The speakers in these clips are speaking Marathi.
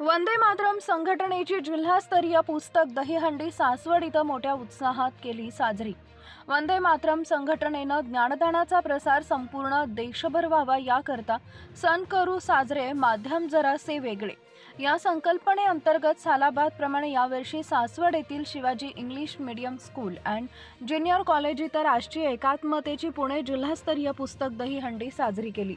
वंदे मातरम संघटनेची जिल्हास्तरीय पुस्तक दहीहंडी सासवड इथं मोठ्या उत्साहात केली साजरी. वंदे मातरम संघटनेनं ज्ञानदानाचा प्रसार संपूर्ण देशभर व्हावा याकरता सण करू साजरे माध्यम जरासे वेगळे. या संकल्पनेअंतर्गत सालाबाद प्रमाणे यावर्षी सासवड येथील Shivaji English Medium School and Junior College इथं राष्ट्रीय एकात्मतेची पुणे जिल्हास्तरीय पुस्तक दहीहंडी साजरी केली.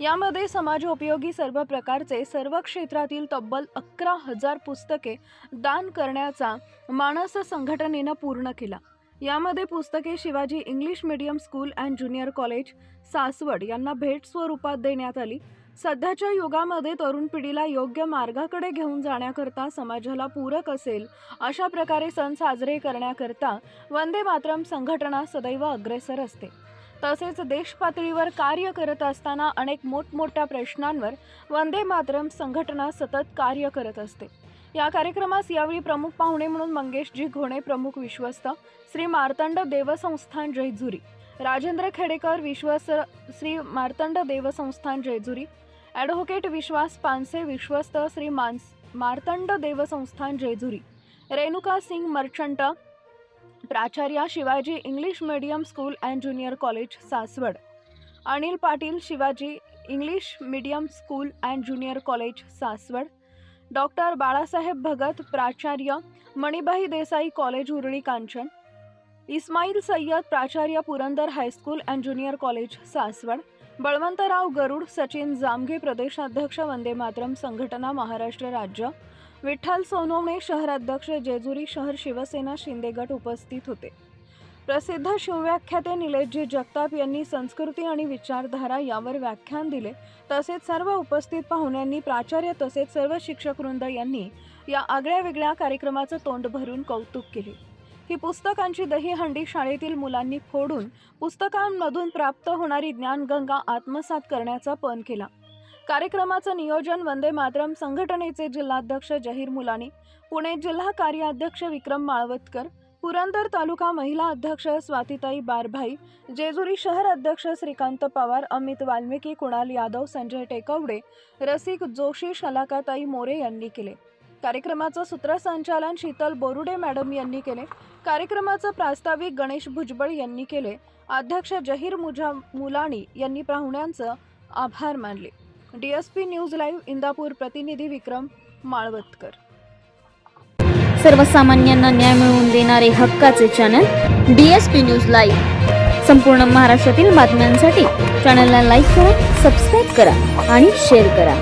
यामध्ये समाजोपयोगी सर्व प्रकारचे सर्व क्षेत्रातील तब्बल अकरा हजार पुस्तके दान करण्याचा मानस संघटनेनं पूर्ण केला. यामध्ये पुस्तके Shivaji English Medium School and Junior College Saswad यांना भेट स्वरूपात देण्यात आली. सध्याच्या युगामध्ये तरुण पिढीला योग्य मार्गाकडे घेऊन जाण्याकरता समाजाला पूरक असेल अशा प्रकारे सण साजरे करण्याकरता वंदे मातरम संघटना सदैव अग्रेसर असते. तसेच देशपातळीवर कार्य करत असताना अनेक मोठमोठ्या प्रश्नांवर वंदे मातरम संघटना सतत कार्य करत असते. या कार्यक्रमास यावेळी प्रमुख पाहुणे म्हणून मंगेशजी घोणे प्रमुख विश्वस्त श्री मार्तंड देवसंस्थान जयझुरी राजेंद्र खेडेकर विश्वस्त श्री मार्तंड देवसंस्थान जयझुरी ॲडव्होकेट विश्वास पानसे विश्वस्त श्री मानस मार्तंड देवसंस्थान जयझुरी रेणुका सिंग मर्चंट प्राचार्य Shivaji English Medium School and Junior College Saswad. Anil Patil Shivaji English Medium School and Junior College Saswad. Doctor Balasaheb Bhagat प्राचार्य मणिबाई देसाई कॉलेज उरळी कांचन. इस्माईल सय्यद प्राचार्य Purandar High School and Junior College Saswad. Balwantrao Garud Sachin Jamge प्रदेशाध्यक्ष वंदे मातरम संघटना महाराष्ट्र राज्य. विठ्ठल सोनवणे शहराध्यक्ष जेजुरी शहर शिवसेना शिंदे गट उपस्थित होते. प्रसिद्ध शिवव्याख्याते निलेशजी जगताप यांनी संस्कृती आणि विचारधारा यावर व्याख्यान दिले. तसेच सर्व उपस्थित पाहुण्यांनी प्राचार्य तसेच सर्व शिक्षकवृंद यांनी या आगळ्या वेगळ्या कार्यक्रमाचं तोंड भरून कौतुक केले. ही पुस्तकांची दहीहंडी शाळेतील मुलांनी फोडून पुस्तकांमधून प्राप्त होणारी ज्ञानगंगा आत्मसात करण्याचा पण केला. कार्यक्रमाचं नियोजन वंदे मातरम संघटनेचे जिल्हाध्यक्ष जहीर मुलानी पुणे जिल्हा कार्याध्यक्ष विक्रम माळवतकर पुरंदर तालुका महिला अध्यक्ष स्वातिताई बारभाई जेजुरी शहर अध्यक्ष श्रीकांत पवार अमित वाल्मिकी कुणाल यादव संजय टेकवडे रसिक जोशी शलाकाताई मोरे यांनी केले. कार्यक्रमाचं सूत्रसंचालन शीतल बोरुडे मॅडम यांनी केले. कार्यक्रमाचं प्रास्ताविक गणेश भुजबळ यांनी केले. अध्यक्ष जहीर मुजा मुलाणी यांनी पाहुण्यांचं आभार मानले. डीएसपी न्यूज लाईव्ह इंदापूर प्रतिनिधी विक्रम माळवतकर. सर्वसामान्यांना न्याय मिळवून देणारे हक्काचे channel D S P News Live. संपूर्ण महाराष्ट्रातील बातम्यांसाठी चॅनलला लाईक करा सबस्क्राईब करा आणि शेअर करा.